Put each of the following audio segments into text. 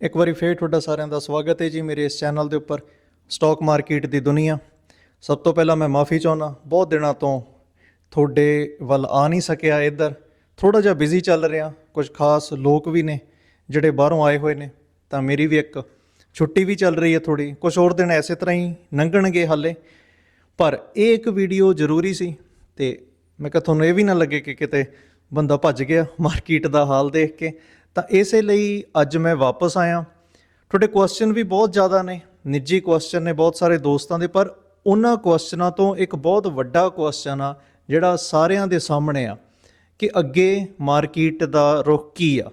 ਇੱਕ ਵਾਰੀ ਫੇਰ ਤੁਹਾਡਾ ਸਾਰਿਆਂ ਦਾ ਸਵਾਗਤ ਹੈ ਜੀ ਮੇਰੇ ਇਸ ਚੈਨਲ ਦੇ ਉੱਪਰ ਸਟਾਕ ਮਾਰਕੀਟ ਦੀ ਦੁਨੀਆ। ਸਭ ਤੋਂ ਪਹਿਲਾਂ ਮੈਂ ਮਾਫੀ ਚਾਹੁੰਦਾ, ਬਹੁਤ ਦਿਨਾਂ ਤੋਂ ਤੁਹਾਡੇ ਵੱਲ ਆ ਨਹੀਂ ਸਕਿਆ ਇੱਧਰ। ਥੋੜਾ ਜਿਹਾ ਬਿਜ਼ੀ ਚੱਲ ਰਿਹਾ, ਕੁਝ ਖਾਸ ਲੋਕ ਵੀ ਨੇ ਜਿਹੜੇ ਬਾਹਰੋਂ ਆਏ ਹੋਏ ਨੇ, ਤਾਂ ਮੇਰੀ ਵੀ ਇੱਕ ਛੁੱਟੀ ਵੀ ਚੱਲ ਰਹੀ ਹੈ ਥੋੜੀ ਕੁਝ ਹੋਰ ਦਿਨ ਐਸੇ ਤਰ੍ਹਾਂ ਹੀ ਲੰਘਣਗੇ ਹਾਲੇ। ਪਰ ਇਹ ਇੱਕ ਵੀਡੀਓ ਜ਼ਰੂਰੀ ਸੀ ਤੇ ਮੈਂ ਕਿਹਾ ਤੁਹਾਨੂੰ ਇਹ ਵੀ ਨਾ ਲੱਗੇ ਕਿ ਕਿਤੇ ਬੰਦਾ ਭੱਜ ਗਿਆ ਮਾਰਕੀਟ ਦਾ ਹਾਲ ਦੇਖ ਕੇ। ਤਾਂ ਇਸੇ ਲਈ ਅੱਜ ਮੈਂ ਵਾਪਸ ਆਇਆ। ਤੁਹਾਡੇ ਕੁਐਸਚਨ ਵੀ ਬਹੁਤ ਜ਼ਿਆਦਾ ਨੇ, ਨਿੱਜੀ ਕੁਐਸਚਨ ਨੇ ਬਹੁਤ ਸਾਰੇ ਦੋਸਤਾਂ ਦੇ, ਪਰ ਉਹਨਾਂ ਕੁਐਸਚਨਾਂ ਤੋਂ ਇੱਕ ਬਹੁਤ ਵੱਡਾ ਕੁਐਸਚਨ ਆ, ਜਿਹੜਾ ਸਾਰਿਆਂ ਦੇ ਸਾਹਮਣੇ ਆ, ਕਿ ਅੱਗੇ ਮਾਰਕੀਟ ਦਾ ਰੁਖ ਕੀ ਆ।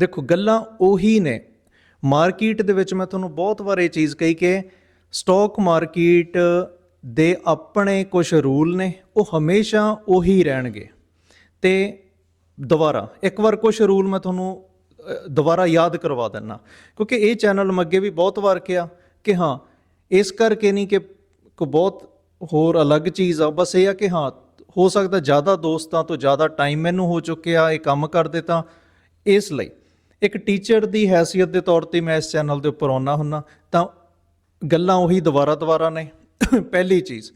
ਦੇਖੋ, ਗੱਲਾਂ ਉਹੀ ਨੇ। ਮਾਰਕੀਟ ਦੇ ਵਿੱਚ ਮੈਂ ਤੁਹਾਨੂੰ ਬਹੁਤ ਵਾਰ ਇਹ ਚੀਜ਼ ਕਹੀ ਕਿ ਸਟਾਕ ਮਾਰਕੀਟ ਦੇ ਆਪਣੇ ਕੁਝ ਰੂਲ ਨੇ, ਉਹ ਹਮੇਸ਼ਾ ਉਹੀ ਰਹਿਣਗੇ। ਤੇ ਦੁਬਾਰਾ, ਇੱਕ ਵਾਰ ਕੁਝ ਰੂਲ ਮੈਂ ਤੁਹਾਨੂੰ ਦੁਬਾਰਾ ਯਾਦ ਕਰਵਾ ਦਿੰਨਾ। ਕਿਉਂਕਿ ਇਹ ਚੈਨਲ ਮੈਂ ਅੱਗੇ ਵੀ ਬਹੁਤ ਵਾਰ ਕਿਹਾ ਕਿ ਹਾਂ, ਇਸ ਕਰਕੇ ਨਹੀਂ ਕਿ ਕੋ ਬਹੁਤ ਹੋਰ ਅਲੱਗ ਚੀਜ਼ ਆ, ਬਸ ਇਹ ਆ ਕਿ ਹਾਂ, ਹੋ ਸਕਦਾ ਜ਼ਿਆਦਾ ਦੋਸਤਾਂ ਤੋਂ ਜ਼ਿਆਦਾ ਟਾਈਮ ਮੈਨੂੰ ਹੋ ਚੁੱਕਿਆ, ਇਹ ਕੰਮ ਕਰਦੇ ਤਾਂ ਇਸ ਲਈ। ਇੱਕ ਟੀਚਰ ਦੀ ਹੈਸੀਅਤ ਦੇ ਤੌਰ ਤੇ ਮੈਂ ਇਸ ਚੈਨਲ ਦੇ ਉੱਪਰ ਆਉਣਾ ਹੁੰਨਾ, ਤਾਂ ਗੱਲਾਂ ਉਹੀ ਦੁਬਾਰਾ ਦੁਬਾਰਾ ਨੇ। ਪਹਿਲੀ ਚੀਜ਼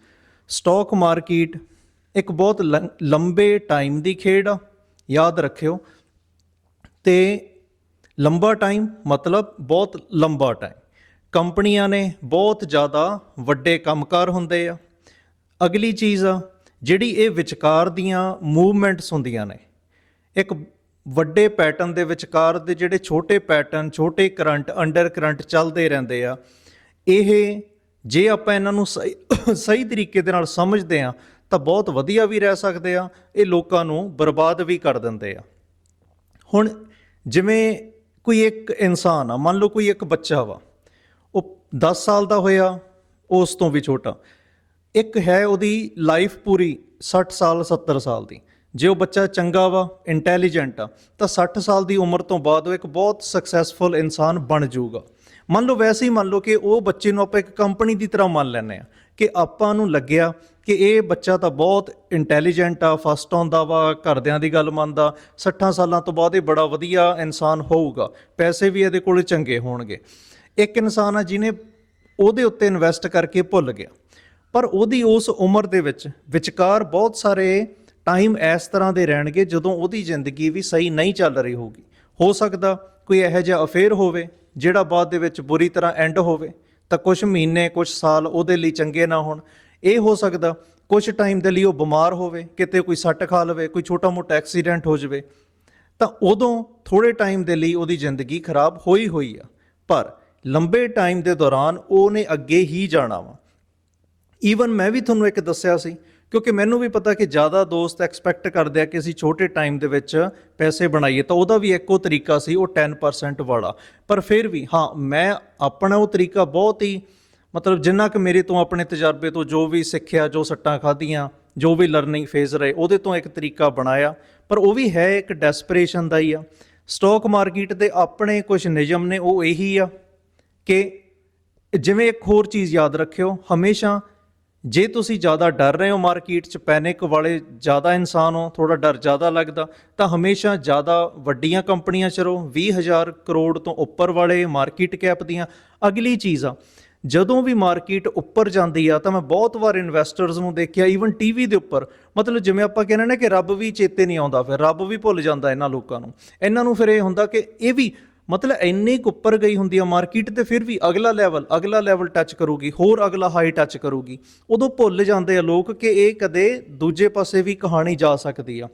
ਸਟਾਕ ਮਾਰਕੀਟ ਇੱਕ ਬਹੁਤ ਲੰ- ਲੰਬੇ ਟਾਈਮ ਦੀ ਖੇਡ ਆ। ਯਾਦ ਰੱਖਿਓ। ਤੇ ਲੰਬਾ ਟਾਈਮ ਮਤਲਬ ਬਹੁਤ ਲੰਬਾ ਟਾਈਮ। ਕੰਪਨੀਆਂ ਨੇ ਬਹੁਤ ਜ਼ਿਆਦਾ ਵੱਡੇ ਕੰਮਕਾਰ ਹੁੰਦੇ ਆ। ਅਗਲੀ ਚੀਜ਼ ਆ, ਜਿਹੜੀ ਇਹ ਵਿਚਕਾਰ ਦੀਆਂ ਮੂਵਮੈਂਟਸ ਹੁੰਦੀਆਂ ਨੇ। ਇੱਕ ਵੱਡੇ ਪੈਟਰਨ ਦੇ ਵਿਚਕਾਰ ਦੇ ਜਿਹੜੇ ਛੋਟੇ ਪੈਟਰਨ, ਛੋਟੇ ਕਰੰਟ, ਅੰਡਰ ਕਰੰਟ ਚੱਲਦੇ ਰਹਿੰਦੇ ਆ। ਇਹ ਜੇ ਆਪਾਂ ਇਹਨਾਂ ਨੂੰ ਸਹੀ ਸਹੀ ਤਰੀਕੇ ਦੇ ਨਾਲ ਸਮਝਦੇ ਆ ਤਾਂ ਬਹੁਤ ਵਧੀਆ ਵੀ ਰਹਿ ਸਕਦੇ ਆ, ਇਹ ਲੋਕਾਂ ਨੂੰ ਬਰਬਾਦ ਵੀ ਕਰ ਦਿੰਦੇ ਆ। ਹੁਣ ਜਿਵੇਂ ਕੋਈ ਇੱਕ ਇਨਸਾਨ ਆ, ਮੰਨ ਲਓ ਕੋਈ ਇੱਕ ਬੱਚਾ ਵਾ, ਉਹ 10 ਸਾਲ ਦਾ ਹੋਇਆ, ਉਸ ਤੋਂ ਵੀ ਛੋਟਾ, ਇੱਕ ਹੈ ਉਹਦੀ ਲਾਈਫ ਪੂਰੀ 60 ਸਾਲ 70 ਸਾਲ ਦੀ। ਜੇ ਉਹ ਬੱਚਾ ਚੰਗਾ ਵਾ ਇੰਟੈਲੀਜੈਂਟ ਆ, ਤਾਂ 60 ਸਾਲ ਦੀ ਉਮਰ ਤੋਂ ਬਾਅਦ ਉਹ ਇੱਕ ਬਹੁਤ ਸਕਸੈਸਫੁਲ ਇਨਸਾਨ ਬਣ ਜਾਊਗਾ। ਮੰਨ ਲਓ ਵੈਸੇ ਹੀ ਮੰਨ ਲਓ ਕਿ ਉਹ ਬੱਚੇ ਨੂੰ ਆਪਾਂ ਇੱਕ ਕੰਪਨੀ ਦੀ ਤਰ੍ਹਾਂ ਮੰਨ ਲੈਂਦੇ ਆ ਕਿ ਆਪਾਂ ਨੂੰ ਲੱਗਿਆ ਕਿ ਇਹ ਬੱਚਾ ਤਾਂ ਬਹੁਤ ਇੰਟੈਲੀਜੈਂਟ ਆ ਫਸਟ ਆਉਂਦਾ ਵਾ, ਘਰਦਿਆਂ ਦੀ ਗੱਲ ਮੰਨਦਾ। 60 ਸਾਲਾਂ ਤੋਂ ਬਾਅਦ ਇਹ ਬੜਾ ਵਧੀਆ ਇਨਸਾਨ ਹੋਊਗਾ। ਪੈਸੇ ਵੀ ਇਹਦੇ ਕੋਲ ਚੰਗੇ ਹੋਣਗੇ। ਇੱਕ ਇਨਸਾਨ ਆ ਜਿਹਨੇ ਉਹਦੇ ਉੱਤੇ ਇਨਵੈਸਟ ਕਰਕੇ ਭੁੱਲ ਗਿਆ। ਪਰ ਉਹਦੀ ਉਸ ਉਮਰ ਦੇ ਵਿੱਚ ਵਿਚਕਾਰ ਬਹੁਤ ਸਾਰੇ ਟਾਈਮ ਇਸ ਤਰ੍ਹਾਂ ਦੇ ਰਹਿਣਗੇ ਜਦੋਂ ਉਹਦੀ ਜ਼ਿੰਦਗੀ ਵੀ ਸਹੀ ਨਹੀਂ ਚੱਲ ਰਹੀ ਹੋਊਗੀ। ਹੋ ਸਕਦਾ ਕੋਈ ਇਹੋ ਜਿਹਾ ਅਫੇਅਰ ਹੋਵੇ, ਜਿਹੜਾ ਬਾਅਦ ਦੇ ਵਿੱਚ ਬੁਰੀ ਤਰ੍ਹਾਂ ਐਂਡ ਹੋਵੇ। ਤਾਂ ਕੁਝ ਮਹੀਨੇ ਕੁਝ ਸਾਲ ਉਹਦੇ ਲਈ ਚੰਗੇ ਨਾ ਹੋਣ। ਇਹ ਹੋ ਸਕਦਾ ਕੁਝ ਟਾਈਮ ਦੇ ਲਈ ਉਹ ਬਿਮਾਰ ਹੋਵੇ, ਕਿਤੇ ਕੋਈ ਸੱਟ ਖਾ ਲਵੇ, ਕੋਈ ਛੋਟਾ-ਮੋਟਾ ਐਕਸੀਡੈਂਟ ਹੋ ਜਾਵੇ, ਤਾਂ ਉਦੋਂ ਥੋੜੇ ਟਾਈਮ ਦੇ ਲਈ ਉਹਦੀ ਜ਼ਿੰਦਗੀ ਖਰਾਬ ਹੋਈ ਹੋਈ ਆ। ਪਰ ਲੰਬੇ ਟਾਈਮ ਦੇ ਦੌਰਾਨ ਉਹਨੇ ਅੱਗੇ ਹੀ ਜਾਣਾ ਵਾ। ਈਵਨ ਮੈਂ ਵੀ ਤੁਹਾਨੂੰ ਇੱਕ ਦੱਸਿਆ ਸੀ, ਕਿਉਂਕਿ ਮੈਨੂੰ ਵੀ ਪਤਾ ਕਿ ਜ਼ਿਆਦਾ ਦੋਸਤ ਐਕਸਪੈਕਟ ਕਰਦੇ ਆ ਕਿ ਅਸੀਂ ਛੋਟੇ ਟਾਈਮ ਦੇ ਵਿੱਚ ਪੈਸੇ ਬਣਾਈਏ, ਤਾਂ ਉਹਦਾ ਵੀ ਇੱਕੋ ਤਰੀਕਾ ਸੀ, ਉਹ 10% ਵਾਲਾ। ਪਰ ਫਿਰ ਵੀ, ਹਾਂ, ਮੈਂ ਆਪਣਾ ਉਹ ਤਰੀਕਾ ਬਹੁਤ ਹੀ ਮਤਲਬ ਜਿੰਨਾ ਕਿ ਮੇਰੇ ਤੋਂ ਆਪਣੇ ਤਜਰਬੇ ਤੋਂ ਜੋ ਵੀ ਸਿੱਖਿਆ, ਜੋ ਸੱਟਾਂ ਖਾਧੀਆਂ, ਜੋ ਵੀ ਲਰਨਿੰਗ ਫੇਜ਼ ਰਹੇ, ਉਹਦੇ ਤੋਂ ਇੱਕ ਤਰੀਕਾ ਬਣਾਇਆ। ਪਰ ਉਹ ਵੀ ਹੈ ਇੱਕ ਡੈਸਪਰੇਸ਼ਨ ਦਾ ਹੀ ਆ। ਸਟਾਕ ਮਾਰਕੀਟ ਦੇ ਆਪਣੇ ਕੁਝ ਨਿਯਮ ਨੇ, ਉਹ ਇਹੀ ਆ ਕਿ ਜਿਵੇਂ ਇੱਕ ਹੋਰ ਚੀਜ਼ ਯਾਦ ਰੱਖਿਓ, ਹਮੇਸ਼ਾ ਜੇ ਤੁਸੀਂ ਜ਼ਿਆਦਾ ਡਰ ਰਹੇ ਹੋ ਮਾਰਕੀਟ 'ਚ ਪੈਨਿਕ ਵਾਲੇ ਜ਼ਿਆਦਾ ਇਨਸਾਨ ਹੋ ਥੋੜਾ ਡਰ ਜ਼ਿਆਦਾ ਲੱਗਦਾ, ਤਾਂ ਹਮੇਸ਼ਾ ਜ਼ਿਆਦਾ ਵੱਡੀਆਂ ਕੰਪਨੀਆਂ 'ਚ ਰਹੋ 20000 ਕਰੋੜ ਤੋਂ ਉੱਪਰ ਵਾਲੇ ਮਾਰਕੀਟ ਕੈਪ ਦੀਆਂ। ਅਗਲੀ ਚੀਜ਼ ਆ ਜਦੋਂ ਵੀ ਮਾਰਕੀਟ ਉੱਪਰ ਜਾਂਦੀ ਆ ਤਾਂ ਮੈਂ ਬਹੁਤ ਵਾਰ ਇਨਵੈਸਟਰਸ ਨੂੰ ਦੇਖਿਆ ਈਵਨ ਟੀਵੀ ਦੇ ਉੱਪਰ। ਮਤਲਬ ਜਿਵੇਂ ਆਪਾਂ ਕਹਿੰਦੇ ਨੇ ਕਿ ਰੱਬ ਵੀ ਚੇਤੇ ਨਹੀਂ ਆਉਂਦਾ, ਫਿਰ ਰੱਬ ਵੀ ਭੁੱਲ ਜਾਂਦਾ ਇਹਨਾਂ ਲੋਕਾਂ ਨੂੰ। ਇਹਨਾਂ ਨੂੰ ਫਿਰ ਇਹ ਹੁੰਦਾ ਕਿ ਇਹ ਵੀ ਮਤਲਬ ਇੰਨੀ ਕੁ ਉੱਪਰ ਗਈ ਹੁੰਦੀ ਆ ਮਾਰਕੀਟ ਤੇ ਫਿਰ ਵੀ ਅਗਲਾ ਲੈਵਲ ਅਗਲਾ ਲੈਵਲ ਟੱਚ ਕਰੂਗੀ, ਹੋਰ ਅਗਲਾ ਹਾਈ ਟੱਚ ਕਰੂਗੀ। ਉਦੋਂ ਭੁੱਲ ਜਾਂਦੇ ਆ ਲੋਕ ਕਿ ਇਹ ਕਦੇ ਦੂਜੇ ਪਾਸੇ ਵੀ ਕਹਾਣੀ ਜਾ ਸਕਦੀ ਆ।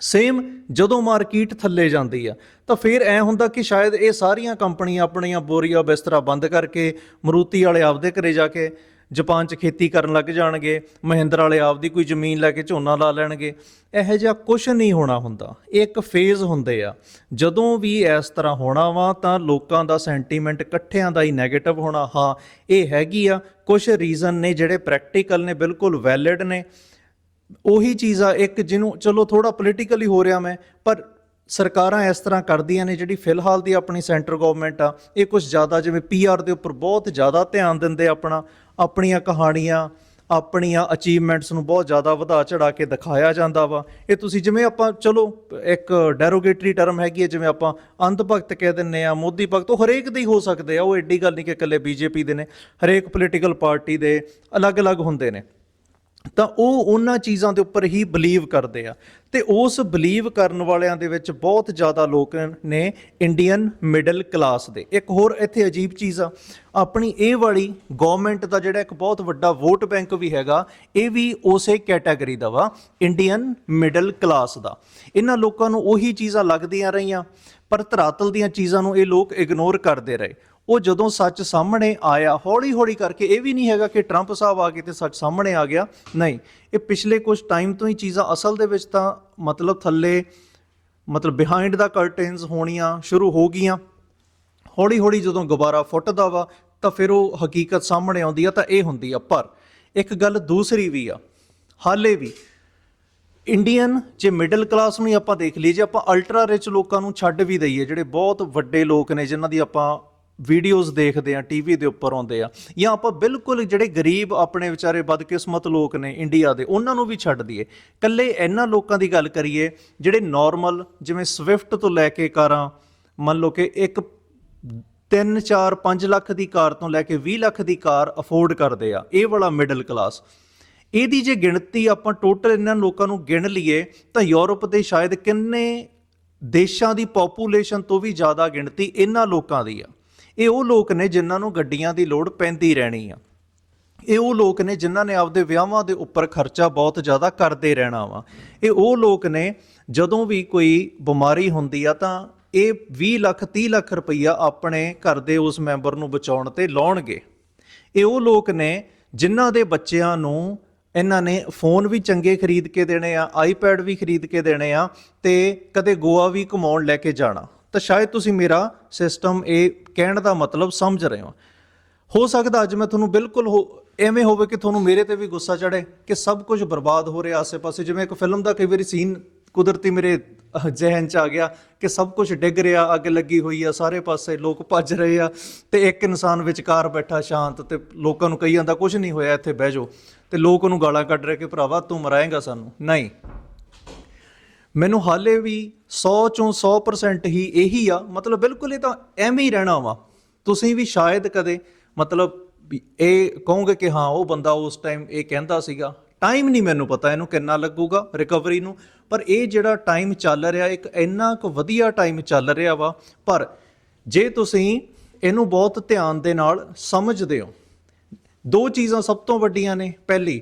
ਸੇਮ ਜਦੋਂ ਮਾਰਕੀਟ ਥੱਲੇ ਜਾਂਦੀ ਆ, ਤਾਂ ਫਿਰ ਐ ਹੁੰਦਾ ਕਿ ਸ਼ਾਇਦ ਇਹ ਸਾਰੀਆਂ ਕੰਪਨੀਆਂ ਆਪਣੀਆਂ ਬੋਰੀਆ ਬਿਸਤਰਾ ਬੰਦ ਕਰਕੇ ਮਰੂਤੀ ਵਾਲੇ ਆਪਦੇ ਘਰੇ ਜਾ ਕੇ ਜਾਪਾਨ 'ਚ ਖੇਤੀ ਕਰਨ ਲੱਗ ਜਾਣਗੇ, ਮਹਿੰਦਰ ਵਾਲੇ ਆਪਦੀ ਕੋਈ ਜ਼ਮੀਨ ਲੈ ਕੇ ਝੋਨਾ ਲਾ ਲੈਣਗੇ। ਇਹੋ ਜਿਹਾ ਕੁਝ ਨਹੀਂ ਹੋਣਾ ਹੁੰਦਾ। ਇਹ ਇੱਕ ਫੇਜ਼ ਹੁੰਦੇ ਆ। ਜਦੋਂ ਵੀ ਇਸ ਤਰ੍ਹਾਂ ਹੋਣਾ ਵਾ, ਤਾਂ ਲੋਕਾਂ ਦਾ ਸੈਂਟੀਮੈਂਟ ਇਕੱਠਿਆਂ ਦਾ ਹੀ 네ਗੇਟਿਵ ਹੋਣਾ। ਹਾਂ, ਇਹ ਹੈਗੀ ਆ। ਕੁਝ ਰੀਜ਼ਨ ਨੇ ਜਿਹੜੇ ਪ੍ਰੈਕਟੀਕਲ ਨੇ, ਬਿਲਕੁਲ ਵੈਲਿਡ ਨੇ। ਉਹੀ ਚੀਜ਼ ਆ, ਇੱਕ ਜਿਹਨੂੰ, ਚਲੋ ਥੋੜਾ ਪੋਲੀਟੀਕਲੀ ਹੋ ਰਿਹਾ ਮੈਂ, ਪਰ ਸਰਕਾਰਾਂ ਇਸ ਤਰ੍ਹਾਂ ਕਰਦੀਆਂ ਨੇ ਜਿਹੜੀ ਫਿਲਹਾਲ ਦੀ ਆਪਣੀ ਸੈਂਟਰ ਗਵਰਨਮੈਂਟ ਆ, ਇਹ ਕੁਝ ਜ਼ਿਆਦਾ ਜਿਵੇਂ ਪੀਆਰ ਦੇ ਉੱਪਰ ਬਹੁਤ ਜ਼ਿਆਦਾ ਧਿਆਨ ਦਿੰਦੇ ਆਪਣਾ, ਆਪਣੀਆਂ ਕਹਾਣੀਆਂ, ਆਪਣੀਆਂ ਅਚੀਵਮੈਂਟਸ ਨੂੰ ਬਹੁਤ ਜ਼ਿਆਦਾ ਵਧਾ ਚੜਾ ਕੇ ਦਿਖਾਇਆ ਜਾਂਦਾ ਵਾ। ਇਹ ਤੁਸੀਂ ਜਿਵੇਂ ਆਪਾਂ, ਚਲੋ, ਇੱਕ ਡੈਰੋਗੇਟਰੀ ਟਰਮ ਹੈਗੀ ਹੈ ਜਿਵੇਂ ਆਪਾਂ ਅੰਧ ਭਗਤ ਕਹਿ ਦਿੰਨੇ ਆ, ਮੋਦੀ ਭਗਤ, ਉਹ ਹਰੇਕ ਦੇ ਹੀ ਹੋ ਸਕਦੇ ਆ, ਉਹ ਐਡੀ ਗੱਲ ਨਹੀਂ ਕਿ ਇਕੱਲੇ ਬੀਜੇਪੀ ਦੇ ਨੇ, ਹਰੇਕ ਪੋਲੀਟੀਕਲ ਪਾਰਟੀ ਦੇ ਅਲੱਗ-ਅਲੱਗ ਹੁੰਦੇ ਨੇ। ਤਾਂ ਉਹ ਉਹਨਾਂ ਚੀਜ਼ਾਂ ਦੇ ਉੱਪਰ ਹੀ ਬਲੀਵ ਕਰਦੇ ਆ। ਤੇ ਉਸ ਬਲੀਵ ਕਰਨ ਵਾਲਿਆਂ ਦੇ ਵਿੱਚ ਬਹੁਤ ਜ਼ਿਆਦਾ ਲੋਕ ਨੇ ਇੰਡੀਅਨ ਮਿਡਲ ਕਲਾਸ ਦੇ। ਇੱਕ ਹੋਰ ਇੱਥੇ ਅਜੀਬ ਚੀਜ਼ ਆ। ਆਪਣੀ ਇਹ ਵਾਲੀ ਗਵਰਨਮੈਂਟ ਦਾ ਜਿਹੜਾ ਇੱਕ ਬਹੁਤ ਵੱਡਾ ਵੋਟ ਬੈਂਕ ਵੀ ਹੈਗਾ, ਇਹ ਵੀ ਉਸੇ ਕੈਟਾਗਰੀ ਦਾ ਵਾ ਇੰਡੀਅਨ ਮਿਡਲ ਕਲਾਸ ਦਾ। ਇਹਨਾਂ ਲੋਕਾਂ ਨੂੰ ਉਹੀ ਚੀਜ਼ਾਂ ਲੱਗਦੀਆਂ ਰਹੀਆਂ, ਪਰ ਧਰਾਤਲ ਦੀਆਂ ਚੀਜ਼ਾਂ ਨੂੰ ਇਹ ਲੋਕ ਇਗਨੋਰ ਕਰਦੇ ਰਹੇ। ਉਹ ਜਦੋਂ ਸੱਚ ਸਾਹਮਣੇ ਆਇਆ, ਹੌਲੀ-ਹੌਲੀ ਕਰਕੇ, ਇਹ ਵੀ ਨਹੀਂ ਹੈਗਾ ਕਿ ਟਰੰਪ ਸਾਹਿਬ ਆ ਕੇ ਤੇ ਸੱਚ ਸਾਹਮਣੇ ਆ ਗਿਆ। ਨਹੀਂ, ਇਹ ਪਿਛਲੇ ਕੁਝ ਟਾਈਮ ਤੋਂ ਹੀ ਚੀਜ਼ਾਂ ਅਸਲ ਦੇ ਵਿੱਚ ਤਾਂ ਮਤਲਬ ਥੱਲੇ, ਮਤਲਬ ਬਿਹਾਈਂਡ ਦਾ ਕਰਟਨਸ ਹੋਣੀਆਂ ਸ਼ੁਰੂ ਹੋ ਗਈਆਂ। ਹੌਲੀ-ਹੌਲੀ ਜਦੋਂ ਗੁਬਾਰਾ ਫੁੱਟਦਾ ਵਾ, ਤਾਂ ਫਿਰ ਉਹ ਹਕੀਕਤ ਸਾਹਮਣੇ ਆਉਂਦੀ ਆ, ਤਾਂ ਇਹ ਹੁੰਦੀ ਆ। ਪਰ ਇੱਕ ਗੱਲ ਦੂਸਰੀ ਵੀ ਆ, ਹਾਲੇ ਵੀ ਇੰਡੀਅਨ ਜੇ ਮਿਡਲ ਕਲਾਸ ਨੂੰ ਹੀ ਆਪਾਂ ਦੇਖ ਲਈਏ, ਜੇ ਆਪਾਂ ਅਲਟਰਾ ਰਿਚ ਲੋਕਾਂ ਨੂੰ ਛੱਡ ਵੀ ਦਈਏ, ਜਿਹੜੇ ਬਹੁਤ ਵੱਡੇ ਲੋਕ ਨੇ, ਜਿਨ੍ਹਾਂ ਦੀ ਆਪਾਂ ਵੀਡੀਓਜ਼ ਦੇਖਦੇ ਆ ਟੀਵੀ ਦੇ ਉੱਪਰ ਆਉਂਦੇ ਆ ਜਾਂ ਆਪਾਂ ਬਿਲਕੁਲ ਜਿਹੜੇ ਗਰੀਬ ਆਪਣੇ ਵਿਚਾਰੇ ਬਦਕਿਸਮਤ ਲੋਕ ਨੇ ਇੰਡੀਆ ਦੇ, ਉਹਨਾਂ ਨੂੰ ਵੀ ਛੱਡ ਦਈਏ। ਕੱਲੇ ਇਹਨਾਂ ਲੋਕਾਂ ਦੀ ਗੱਲ ਕਰੀਏ, ਜਿਹੜੇ ਨਾਰਮਲ ਜਿਵੇਂ ਸਵਿਫਟ ਤੋਂ ਲੈ ਕੇ ਕਾਰਾਂ, ਮੰਨ ਲਓ ਕਿ ਇੱਕ 3 4 5 ਲੱਖ ਦੀ ਕਾਰ ਤੋਂ ਲੈ ਕੇ 20 ਲੱਖ ਦੀ ਕਾਰ ਅਫੋਰਡ ਕਰਦੇ ਆ, ਇਹ ਵਾਲਾ ਮਿਡਲ ਕਲਾਸ ਇਹਦੀ ਜੇ ਗਿਣਤੀ ਆਪਾਂ ਟੋਟਲ ਇਹਨਾਂ ਲੋਕਾਂ ਨੂੰ ਗਿਣ ਲਈਏ, ਤਾਂ ਯੂਰਪ ਦੇ ਸ਼ਾਇਦ ਕਿੰਨੇ ਦੇਸ਼ਾਂ ਦੀ ਪੋਪੂਲੇਸ਼ਨ ਤੋਂ ਵੀ ਜ਼ਿਆਦਾ ਗਿਣਤੀ ਇਹਨਾਂ ਲੋਕਾਂ ਦੀ ਆ। ਇਹ ਉਹ ਲੋਕ ਨੇ ਜਿਨ੍ਹਾਂ ਨੂੰ ਗੱਡੀਆਂ ਦੀ ਲੋੜ ਪੈਂਦੀ ਰਹਿਣੀ ਆ। ਇਹ ਉਹ ਲੋਕ ਨੇ ਜਿਨ੍ਹਾਂ ਨੇ ਆਪਦੇ ਵਿਆਹਾਂ ਦੇ ਉੱਪਰ ਖਰਚਾ ਬਹੁਤ ਜ਼ਿਆਦਾ ਕਰਦੇ ਰਹਿਣਾ ਵਾ। ਇਹ ਉਹ ਲੋਕ ਨੇ ਜਦੋਂ ਵੀ ਕੋਈ ਬਿਮਾਰੀ ਹੁੰਦੀ ਆ ਤਾਂ ਇਹ 20 ਲੱਖ 30 ਲੱਖ ਰੁਪਈਆ ਆਪਣੇ ਘਰ ਦੇ ਉਸ ਮੈਂਬਰ ਨੂੰ ਬਚਾਉਣ ਤੇ ਲਾਉਣਗੇ। ਇਹ ਉਹ ਲੋਕ ਨੇ ਜਿਨ੍ਹਾਂ ਦੇ ਬੱਚਿਆਂ ਨੂੰ ਇਹਨਾਂ ਨੇ ਫੋਨ ਵੀ ਚੰਗੇ ਖਰੀਦ ਕੇ ਦੇਣੇ ਆ ਆਈਪੈਡ ਵੀ ਖਰੀਦ ਕੇ ਦੇਣੇ ਆ ਤੇ ਕਦੇ ਗੋਆ ਵੀ ਘੁਮਾਉਣ ਲੈ ਕੇ ਜਾਣਾ। ਤਾਂ ਸ਼ਾਇਦ ਤੁਸੀਂ ਮੇਰਾ ਸਿਸਟਮ ਇਹ ਕਹਿਣ ਦਾ ਮਤਲਬ ਸਮਝ ਰਹੇ ਹੋ। ਹੋ ਸਕਦਾ ਅੱਜ ਮੈਂ ਤੁਹਾਨੂੰ ਬਿਲਕੁਲ ਹੋ ਐਵੇਂ ਹੋਵੇ ਕਿ ਤੁਹਾਨੂੰ ਮੇਰੇ ਤੇ ਵੀ ਗੁੱਸਾ ਚੜੇ ਕਿ ਸਭ ਕੁਝ ਬਰਬਾਦ ਹੋ ਰਿਹਾ ਆਸੇ-ਪਾਸੇ। ਜਿਵੇਂ ਇੱਕ ਫਿਲਮ ਦਾ ਕਈ ਵਾਰੀ ਸੀਨ ਕੁਦਰਤੀ ਮੇਰੇ ਅਹ, ਜ਼ਿਹਨ 'ਚ ਆ ਗਿਆ ਕਿ ਸਭ ਕੁਝ ਡਿੱਗ ਰਿਹਾ ਅੱਗ ਲੱਗੀ ਹੋਈ ਆ ਸਾਰੇ ਪਾਸੇ ਲੋਕ ਭੱਜ ਰਹੇ ਆ ਤੇ ਇੱਕ ਇਨਸਾਨ ਵਿਚਕਾਰ ਬੈਠਾ ਸ਼ਾਂਤ ਤੇ ਲੋਕਾਂ ਨੂੰ ਕਹੀ ਜਾਂਦਾ ਕੁਝ ਨਹੀਂ ਹੋਇਆ ਇੱਥੇ ਬਹਿ ਜਾਓ ਤੇ ਲੋਕ ਉਹਨੂੰ ਗਾਲਾਂ ਕੱਢ ਰਹੇ ਕਿ ਭਰਾਵਾ ਤੂੰ ਮਰਾਏਗਾ ਸਾਨੂੰ। ਨਹੀਂ। ਮੈਨੂੰ ਹਾਲੇ ਵੀ 100 ਚੋਂ 100% ਹੀ ਇਹੀ ਆ। ਮਤਲਬ ਬਿਲਕੁਲ ਇਹ ਤਾਂ ਐਵੇਂ ਹੀ ਰਹਿਣਾ ਵਾ। ਤੁਸੀਂ ਵੀ ਸ਼ਾਇਦ ਕਦੇ ਮਤਲਬ ਇਹ ਕਹੋਗੇ ਕਿ ਹਾਂ, ਉਹ ਬੰਦਾ ਉਸ ਟਾਈਮ ਇਹ ਕਹਿੰਦਾ ਸੀਗਾ। ਟਾਈਮ ਨਹੀਂ ਮੈਨੂੰ ਪਤਾ ਇਹਨੂੰ ਕਿੰਨਾ ਲੱਗੂਗਾ ਰਿਕਵਰੀ ਨੂੰ। ਪਰ ਇਹ ਜਿਹੜਾ ਟਾਈਮ ਚੱਲ ਰਿਹਾ, ਇੱਕ ਇੰਨਾ ਕੁ ਵਧੀਆ ਟਾਈਮ ਚੱਲ ਰਿਹਾ ਵਾ। ਪਰ ਜੇ ਤੁਸੀਂ ਇਹਨੂੰ ਬਹੁਤ ਧਿਆਨ ਦੇ ਨਾਲ ਸਮਝਦੇ ਹੋ, ਦੋ ਚੀਜ਼ਾਂ ਸਭ ਤੋਂ ਵੱਡੀਆਂ ਨੇ। ਪਹਿਲੀ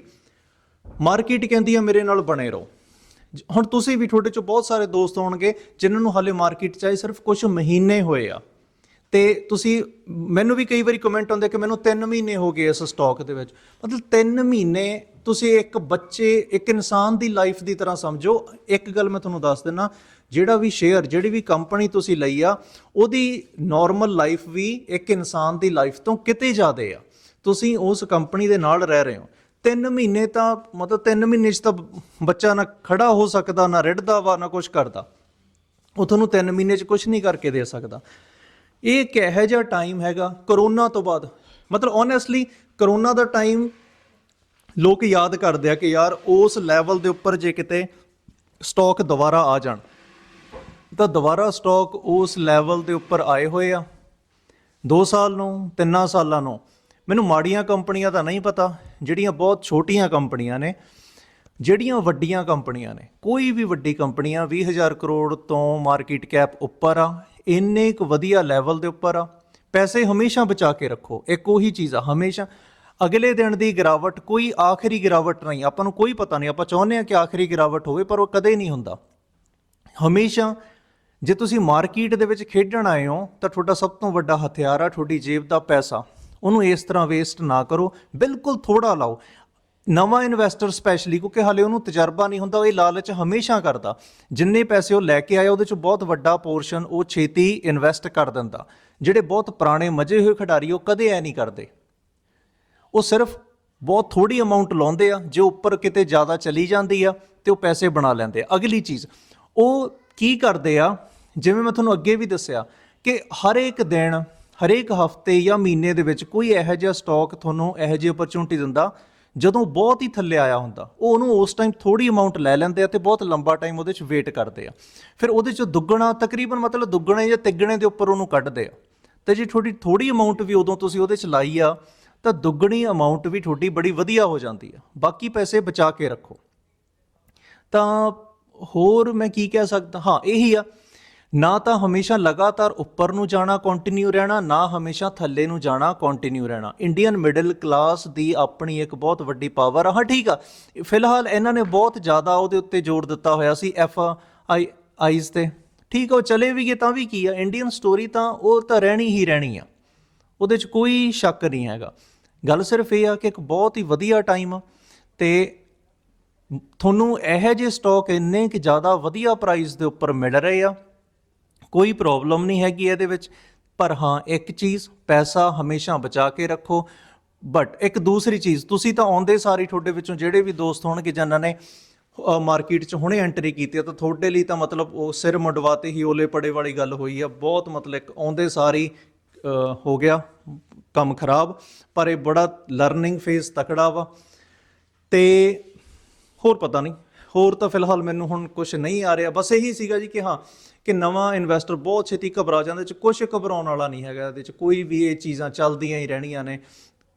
ਮਾਰਕੀਟ ਕਹਿੰਦੀ ਆ ਮੇਰੇ ਨਾਲ ਬਣੇ ਰਹੋ। ਹੁਣ ਤੁਸੀਂ ਵੀ ਤੁਹਾਡੇ ਚੋਂ ਬਹੁਤ ਸਾਰੇ ਦੋਸਤ ਹੋਣਗੇ ਜਿਨ੍ਹਾਂ ਨੂੰ ਹਾਲੇ ਮਾਰਕੀਟ 'ਚ ਆਏ ਸਿਰਫ ਕੁਝ ਮਹੀਨੇ ਹੋਏ ਆ। ਤੇ ਤੁਸੀਂ ਮੈਨੂੰ ਵੀ ਕਈ ਵਾਰੀ ਕਮੈਂਟ ਆਉਂਦੇ ਕਿ ਮੈਨੂੰ 3 ਮਹੀਨੇ ਹੋ ਗਏ ਇਸ ਸਟਾਕ ਦੇ ਵਿੱਚ। ਮਤਲਬ 3 ਮਹੀਨੇ ਤੁਸੀਂ ਇੱਕ ਬੱਚੇ, ਇੱਕ ਇਨਸਾਨ ਦੀ ਲਾਈਫ ਦੀ ਤਰ੍ਹਾਂ ਸਮਝੋ। ਇੱਕ ਗੱਲ ਮੈਂ ਤੁਹਾਨੂੰ ਦੱਸ ਦਿੰਨਾ, ਜਿਹੜਾ ਵੀ ਸ਼ੇਅਰ ਜਿਹੜੀ ਵੀ ਕੰਪਨੀ ਤੁਸੀਂ ਲਈ ਆ, ਉਹਦੀ ਨਾਰਮਲ ਲਾਈਫ ਵੀ ਇੱਕ ਇਨਸਾਨ ਦੀ ਲਾਈਫ ਤੋਂ ਕਿਤੇ ਜ਼ਿਆਦਾ ਆ। ਤੁਸੀਂ ਉਸ ਕੰਪਨੀ ਦੇ ਨਾਲ ਰਹਿ ਰਹੇ ਹੋ। ਤਿੰਨ ਮਹੀਨੇ ਤਾਂ, ਮਤਲਬ ਤਿੰਨ ਮਹੀਨੇ 'ਚ ਤਾਂ ਬੱਚਾ ਨਾ ਖੜਾ ਹੋ ਸਕਦਾ, ਨਾ ਰਿੜਦਾ ਵਾ, ਨਾ ਕੁਝ ਕਰਦਾ। ਉਹ ਤੁਹਾਨੂੰ ਤਿੰਨ ਮਹੀਨੇ 'ਚ ਕੁਝ ਨਹੀਂ ਕਰਕੇ ਦੇ ਸਕਦਾ। ਇਹ ਇੱਕ ਇਹੋ ਜਿਹਾ ਟਾਈਮ ਹੈਗਾ? ਕਰੋਨਾ ਤੋਂ ਬਾਅਦ। ਮਤਲਬ ਓਨੈਸਟਲੀ ਕਰੋਨਾ ਦਾ ਟਾਈਮ ਲੋਕ ਯਾਦ ਕਰਦੇ ਆ ਕਿ ਯਾਰ ਉਸ ਲੈਵਲ ਦੇ ਉੱਪਰ ਜੇ ਕਿਤੇ ਸਟਾਕ ਦੁਬਾਰਾ ਆ ਜਾਣ, ਤਾਂ ਦੁਬਾਰਾ ਸਟਾਕ ਉਸ ਲੈਵਲ ਦੇ ਉੱਪਰ ਆਏ ਹੋਏ ਆ। 2 ਸਾਲ ਨੂੰ 3 ਸਾਲਾਂ ਨੂੰ। ਮੈਨੂੰ ਮਾੜੀਆਂ ਕੰਪਨੀਆਂ ਤਾਂ ਨਹੀਂ ਪਤਾ, ਜਿਹੜੀਆਂ ਬਹੁਤ ਛੋਟੀਆਂ ਕੰਪਨੀਆਂ ਨੇ, ਜਿਹੜੀਆਂ ਵੱਡੀਆਂ ਕੰਪਨੀਆਂ ਨੇ। ਕੋਈ ਵੀ ਵੱਡੀ ਕੰਪਨੀਆਂ 20000 ਕਰੋੜ ਤੋਂ ਮਾਰਕੀਟ ਕੈਪ ਉੱਪਰ ਆ, ਇੰਨੇ ਕੁ ਵਧੀਆ ਲੈਵਲ ਦੇ ਉੱਪਰ ਆ। ਪੈਸੇ ਹਮੇਸ਼ਾ ਬਚਾ ਕੇ ਰੱਖੋ, ਇੱਕ ਉਹੀ ਚੀਜ਼ ਆ, ਹਮੇਸ਼ਾ। ਅਗਲੇ ਦਿਨ ਦੀ ਗਿਰਾਵਟ, ਕੋਈ ਆਖਰੀ ਗਿਰਾਵਟ ਨਹੀਂ, ਆਪਾਂ ਨੂੰ ਕੋਈ ਪਤਾ ਨਹੀਂ, ਆਪਾਂ ਚਾਹੁੰਦੇ ਆ ਕਿ ਆਖਰੀ ਗਿਰਾਵਟ ਹੋਵੇ, ਪਰ ਉਹ ਕਦੇ ਨਹੀਂ ਹੁੰਦਾ। ਹਮੇਸ਼ਾ, ਜੇ ਤੁਸੀਂ ਮਾਰਕੀਟ ਦੇ ਵਿੱਚ ਖੇਡਣ ਆਏ ਹੋ, ਤਾਂ ਤੁਹਾਡਾ ਸਭ ਤੋਂ ਵੱਡਾ ਹਥਿਆਰ ਆ, ਤੁਹਾਡੀ ਜੇਬ ਦਾ ਪੈਸਾ। ਉਹਨੂੰ ਇਸ ਤਰ੍ਹਾਂ ਵੇਸਟ ਨਾ ਕਰੋ। ਬਿਲਕੁਲ ਥੋੜਾ ਲਾਓ। ਨਵਾਂ ਇਨਵੈਸਟਰ ਸਪੈਸ਼ਲੀ ਕਿਉਂਕਿ ਹਾਲੇ ਉਹਨੂੰ ਤਜਰਬਾ ਨਹੀਂ ਹੁੰਦਾ, ਉਹ ਇਹ ਲਾਲਚ ਹਮੇਸ਼ਾ ਕਰਦਾ। ਜਿੰਨੇ ਪੈਸੇ ਉਹ ਲੈ ਕੇ ਆਇਆ, ਉਹਦੇ ਚੋਂ ਬਹੁਤ ਵੱਡਾ ਪੋਰਸ਼ਨ ਉਹ ਛੇਤੀ ਇਨਵੈਸਟ ਕਰ ਦਿੰਦਾ। ਜਿਹੜੇ ਬਹੁਤ ਪੁਰਾਣੇ ਮਜੇ ਹੋਏ ਖਿਡਾਰੀ, ਉਹ ਕਦੇ ਐ ਨਹੀਂ ਕਰਦੇ। ਉਹ ਸਿਰਫ ਬਹੁਤ ਥੋੜੀ ਅਮਾਉਂਟ ਲਾਉਂਦੇ ਆ, ਜੇ ਉੱਪਰ ਕਿਤੇ ਜ਼ਿਆਦਾ ਚਲੀ ਜਾਂਦੀ ਆ, ਤੇ ਉਹ ਪੈਸੇ ਬਣਾ ਲੈਂਦੇ ਆ। ਅਗਲੀ ਚੀਜ਼, ਉਹ ਕੀ ਕਰਦੇ ਆ? ਜਿਵੇਂ ਮੈਂ ਤੁਹਾਨੂੰ ਅੱਗੇ ਵੀ ਦੱਸਿਆ ਕਿ ਹਰ ਇੱਕ ਦਿਨ ਹਰੇਕ ਹਫ਼ਤੇ ਜਾਂ ਮਹੀਨੇ ਦੇ ਵਿੱਚ ਕੋਈ ਇਹੋ ਜਿਹਾ ਸਟਾਕ ਤੁਹਾਨੂੰ ਇਹੋ ਜਿਹੀ ਓਪਰਚੁਨਿਟੀ ਦਿੰਦਾ, ਜਦੋਂ ਬਹੁਤ ਹੀ ਥੱਲੇ ਆਇਆ ਹੁੰਦਾ। ਉਹ ਉਹਨੂੰ ਉਸ ਟਾਈਮ ਥੋੜੀ ਅਮਾਉਂਟ ਲੈ ਲੈਂਦੇ ਆ ਤੇ ਬਹੁਤ ਲੰਬਾ ਟਾਈਮ ਉਹਦੇ 'ਚ ਵੇਟ ਕਰਦੇ ਆ। ਫਿਰ ਉਹਦੇ 'ਚ ਦੁੱਗਣਾ, ਤਕਰੀਬਨ ਮਤਲਬ ਦੁੱਗਣੇ ਜਾਂ ਤਿੱਗਣੇ ਦੇ ਉੱਪਰ ਉਹਨੂੰ ਕੱਢਦੇ ਆ। ਤੇ ਜੇ ਤੁਹਾਡੀ ਥੋੜੀ ਅਮਾਉਂਟ ਵੀ ਉਦੋਂ ਤੁਸੀਂ ਉਹਦੇ 'ਚ ਲਾਈ ਆ, ਤਾਂ ਦੁੱਗਣੀ ਅਮਾਉਂਟ ਵੀ ਤੁਹਾਡੀ ਬੜੀ ਵਧੀਆ ਹੋ ਜਾਂਦੀ ਆ। ਬਾਕੀ ਪੈਸੇ ਬਚਾ ਕੇ ਰੱਖੋ। ਤਾਂ ਹੋਰ ਮੈਂ ਕੀ ਕਹਿ ਸਕਦਾ? ਹਾਂ, ਇਹੀ ਆ। ਨਾ ਤਾਂ ਹਮੇਸ਼ਾ ਲਗਾਤਾਰ ਉੱਪਰ ਨੂੰ ਜਾਣਾ ਕੰਟੀਨਿਊ ਰਹਿਣਾ, ਨਾ ਹਮੇਸ਼ਾ ਥੱਲੇ ਨੂੰ ਜਾਣਾ ਕੰਟੀਨਿਊ ਰਹਿਣਾ। ਇੰਡੀਅਨ ਮਿਡਲ ਕਲਾਸ ਦੀ ਆਪਣੀ ਇੱਕ ਬਹੁਤ ਵੱਡੀ ਪਾਵਰ ਆ। ਹਾਂ, ਠੀਕ ਆ। ਫਿਲਹਾਲ ਇਹਨਾਂ ਨੇ ਬਹੁਤ ਜ਼ਿਆਦਾ ਉਹਦੇ ਉੱਤੇ ਜ਼ੋਰ ਦਿੱਤਾ ਹੋਇਆ ਸੀ ਐਫ ਆਈ ਆਈਜ਼ ਤੇ। ਠੀਕ ਆ, ਉਹ ਚਲੇ ਵੀ ਗਏ ਤਾਂ ਵੀ ਕੀ ਆ? ਇੰਡੀਅਨ ਸਟੋਰੀ ਤਾਂ ਉਹ ਤਾਂ ਰਹਿਣੀ ਹੀ ਰਹਿਣੀ ਆ। ਉਹਦੇ 'ਚ ਕੋਈ ਸ਼ੱਕ ਨਹੀਂ ਹੈਗਾ। ਗੱਲ ਸਿਰਫ ਇਹ ਆ ਕਿ ਇੱਕ ਬਹੁਤ ਹੀ ਵਧੀਆ ਟਾਈਮ ਆ ਤੇ ਤੁਹਾਨੂੰ ਇਹੋ ਜਿਹੇ ਸਟਾਕ ਇੰਨੇ ਕਿ ਜ਼ਿਆਦਾ ਵਧੀਆ ਪ੍ਰਾਈਸ ਦੇ ਉੱਪਰ ਮਿਲ ਰਹੇ ਆ। ਕੋਈ ਪ੍ਰੋਬਲਮ ਨਹੀਂ ਹੈਗੀ ਇਹਦੇ ਵਿੱਚ। ਪਰ ਹਾਂ, ਇੱਕ ਚੀਜ਼ ਪੈਸਾ ਹਮੇਸ਼ਾ ਬਚਾ ਕੇ ਰੱਖੋ। ਬਟ ਇੱਕ ਦੂਸਰੀ ਚੀਜ਼, ਤੁਸੀਂ ਤਾਂ ਆਉਂਦੇ ਸਾਰੀ ਤੁਹਾਡੇ ਵਿੱਚੋਂ ਜਿਹੜੇ ਵੀ ਦੋਸਤ ਹੋਣਗੇ ਜਿਨ੍ਹਾਂ ਨੇ ਮਾਰਕੀਟ 'ਚ ਹੁਣੇ ਐਂਟਰੀ ਕੀਤੀ ਹੈ, ਤਾਂ ਤੁਹਾਡੇ ਲਈ ਤਾਂ ਮਤਲਬ ਉਹ ਸਿਰ ਮੁੰਡਵਾਤੇ ਹੀ ਓਲੇ ਪੜੇ ਵਾਲੀ ਗੱਲ ਹੋਈ ਆ ਬਹੁਤ ਮਤਲਬ ਇੱਕ ਆਉਂਦੇ ਸਾਰੀ ਹੋ ਗਿਆ ਕੰਮ ਖਰਾਬ। ਪਰ ਇਹ ਬੜਾ ਲਰਨਿੰਗ ਫੇਜ਼ ਤਕੜਾ ਵਾ। ਤੇ ਹੋਰ ਪਤਾ ਨਹੀਂ। ਹੋਰ ਤਾਂ ਫਿਲਹਾਲ ਮੈਨੂੰ ਹੁਣ ਕੁਝ ਨਹੀਂ ਆ ਰਿਹਾ। ਬਸ ਇਹੀ ਸੀਗਾ ਜੀ ਕਿ ਹਾਂ, ਕਿ ਨਵਾਂ ਇਨਵੈਸਟਰ ਬਹੁਤ ਛੇਤੀ ਘਬਰਾ ਜਾਂਦਾ ਚ ਕੁਝ ਘਬਰਾਉਣ ਵਾਲਾ ਨਹੀਂ ਹੈਗਾ। ਇਹਦੇ ਚ ਕੋਈ ਵੀ ਇਹ ਚੀਜ਼ਾਂ ਚੱਲਦੀਆਂ ਹੀ ਰਹਿਣੀਆਂ ਨੇ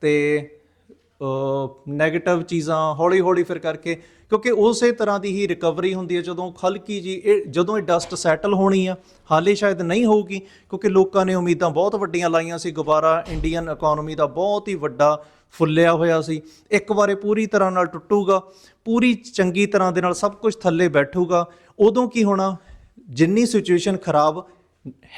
ਤੇ ਨੈਗੇਟਿਵ ਚੀਜ਼ਾਂ ਹੌਲੀ ਹੌਲੀ ਫਿਰ ਕਰਕੇ, ਕਿਉਂਕਿ ਉਸੇ ਤਰ੍ਹਾਂ ਦੀ ਹੀ ਰਿਕਵਰੀ ਹੁੰਦੀ ਹੈ। ਜਦੋਂ ਹਲਕੀ ਜੀ, ਇਹ ਜਦੋਂ ਇਹ ਡਸਟ ਸੈਟਲ ਹੋਣੀ ਆ, ਹਾਲੇ ਸ਼ਾਇਦ ਨਹੀਂ ਹੋਊਗੀ, ਕਿਉਂਕਿ ਲੋਕਾਂ ਨੇ ਉਮੀਦਾਂ ਬਹੁਤ ਵੱਡੀਆਂ ਲਾਈਆਂ ਸੀ। ਦੁਬਾਰਾ ਇੰਡੀਅਨ ਇਕਨੋਮੀ ਦਾ ਬਹੁਤ ਹੀ ਵੱਡਾ ਫੁੱਲਿਆ ਹੋਇਆ ਸੀ। ਇੱਕ ਵਾਰੇ ਪੂਰੀ ਤਰ੍ਹਾਂ ਨਾਲ ਟੁੱਟੂਗਾ, ਪੂਰੀ ਚੰਗੀ ਤਰ੍ਹਾਂ ਦੇ ਨਾਲ ਸਭ ਕੁਝ ਥੱਲੇ ਬੈਠੂਗਾ। ਉਦੋਂ ਕੀ ਹੋਣਾ? ਜਿੰਨੀ ਸਿਚੁਏਸ਼ਨ ਖਰਾਬ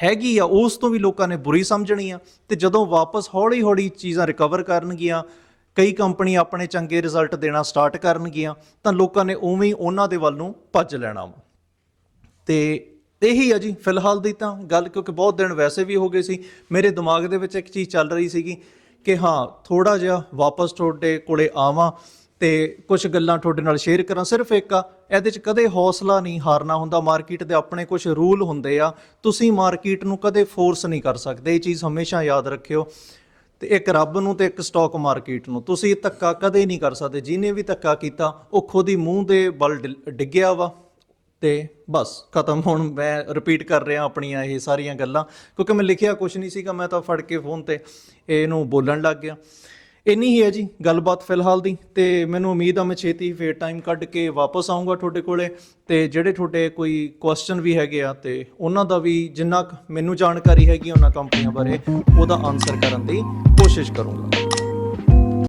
ਹੈਗੀ ਆ, ਉਸ ਤੋਂ ਵੀ ਲੋਕਾਂ ਨੇ ਬੁਰੀ ਸਮਝਣੀ ਆ ਤੇ ਜਦੋਂ ਵਾਪਸ ਹੌਲੀ ਹੌਲੀ ਚੀਜ਼ਾਂ ਰਿਕਵਰ ਕਰਨਗੀਆਂ, ਕਈ ਕੰਪਨੀ ਆਪਣੇ ਚੰਗੇ ਰਿਜ਼ਲਟ ਦੇਣਾ ਸਟਾਰਟ ਕਰਨਗੀਆਂ, ਤਾਂ ਲੋਕਾਂ ਨੇ ਉਵੇਂ ਹੀ ਉਹਨਾਂ ਦੇ ਵੱਲ ਨੂੰ ਭੱਜ ਲੈਣਾ ਵਾ। ਤੇ ਇਹੀ ਆ ਜੀ, ਫਿਲਹਾਲ ਦੀ ਤਾਂ ਗੱਲ, ਕਿਉਂਕਿ ਬਹੁਤ ਦਿਨ ਵੈਸੇ ਵੀ ਹੋ ਗਏ ਸੀ, ਮੇਰੇ ਦਿਮਾਗ ਦੇ ਵਿੱਚ ਇੱਕ ਚੀਜ਼ ਚੱਲ ਰਹੀ ਸੀਗੀ ਕਿ ਹਾਂ ਥੋੜਾ ਜਿਹਾ ਵਾਪਸ ਤੁਹਾਡੇ ਕੋਲੇ ਆਵਾਂ ਤੇ ਕੁਝ ਗੱਲਾਂ ਤੁਹਾਡੇ ਨਾਲ ਸ਼ੇਅਰ ਕਰਾਂ। ਸਿਰਫ ਇੱਕ ਆ, ਇਹਦੇ 'ਚ ਕਦੇ ਹੌਸਲਾ ਨਹੀਂ ਹਾਰਨਾ ਹੁੰਦਾ। ਮਾਰਕੀਟ ਦੇ ਆਪਣੇ ਕੁਝ ਰੂਲ ਹੁੰਦੇ ਆ। ਤੁਸੀਂ ਮਾਰਕੀਟ ਨੂੰ ਕਦੇ ਫੋਰਸ ਨਹੀਂ ਕਰ ਸਕਦੇ। ਇਹ ਚੀਜ਼ ਹਮੇਸ਼ਾ ਯਾਦ ਰੱਖਿਓ। ਤੇ ਇੱਕ ਰੱਬ ਨੂੰ ਤੇ ਇੱਕ ਸਟਾਕ ਮਾਰਕੀਟ ਨੂੰ। ਤੁਸੀਂ ਧੱਕਾ ਕਦੇ ਨਹੀਂ ਕਰ ਸਕਦੇ। ਜਿਹਨੇ ਵੀ ਧੱਕਾ ਕੀਤਾ, ਉਹ ਖੁਦ ਹੀ ਮੂੰਹ ਦੇ ਬਲ ਡਿ- ਡਿੱਗਿਆ ਵਾ। ਤੇ ਬਸ, ਖਤਮ। ਹੁਣ ਮੈਂ ਰਿਪੀਟ ਕਰ ਰਿਹਾ ਆਪਣੀਆਂ ਇਹ ਸਾਰੀਆਂ ਗੱਲਾਂ, ਕਿਉਂਕਿ ਮੈਂ ਲਿਖਿਆ ਕੁਝ ਨਹੀਂ ਸੀਗਾ, ਮੈਂ ਤਾਂ ਫੜ ਕੇ ਫੋਨ ਤੇ ਇਹਨੂੰ ਬੋਲਣ ਲੱਗ ਗਿਆ। ਇੰਨੀ ਹੀ ਹੈ ਜੀ ਗੱਲਬਾਤ ਫਿਲਹਾਲ ਦੀ, ਤੇ ਮੈਨੂੰ ਉਮੀਦ ਆ ਮੈਂ ਛੇਤੀ ਫੇਰ ਟਾਈਮ ਕੱਢ ਕੇ ਵਾਪਸ ਆਉਂਗਾ ਤੁਹਾਡੇ ਕੋਲੇ, ਤੇ ਜਿਹੜੇ ਤੁਹਾਡੇ ਕੋਈ ਕੁਐਸਚਨ ਵੀ ਹੈਗੇ ਆ, ਤੇ ਉਹਨਾਂ ਦਾ ਵੀ ਜਿੰਨਾ ਮੈਨੂੰ ਜਾਣਕਾਰੀ ਹੈਗੀ ਉਹਨਾਂ ਕੰਪਨੀਆਂ ਬਾਰੇ, ਉਹਦਾ ਆਨਸਰ ਕਰਨ ਦੀ ਕੋਸ਼ਿਸ਼ ਕਰੂੰਗਾ।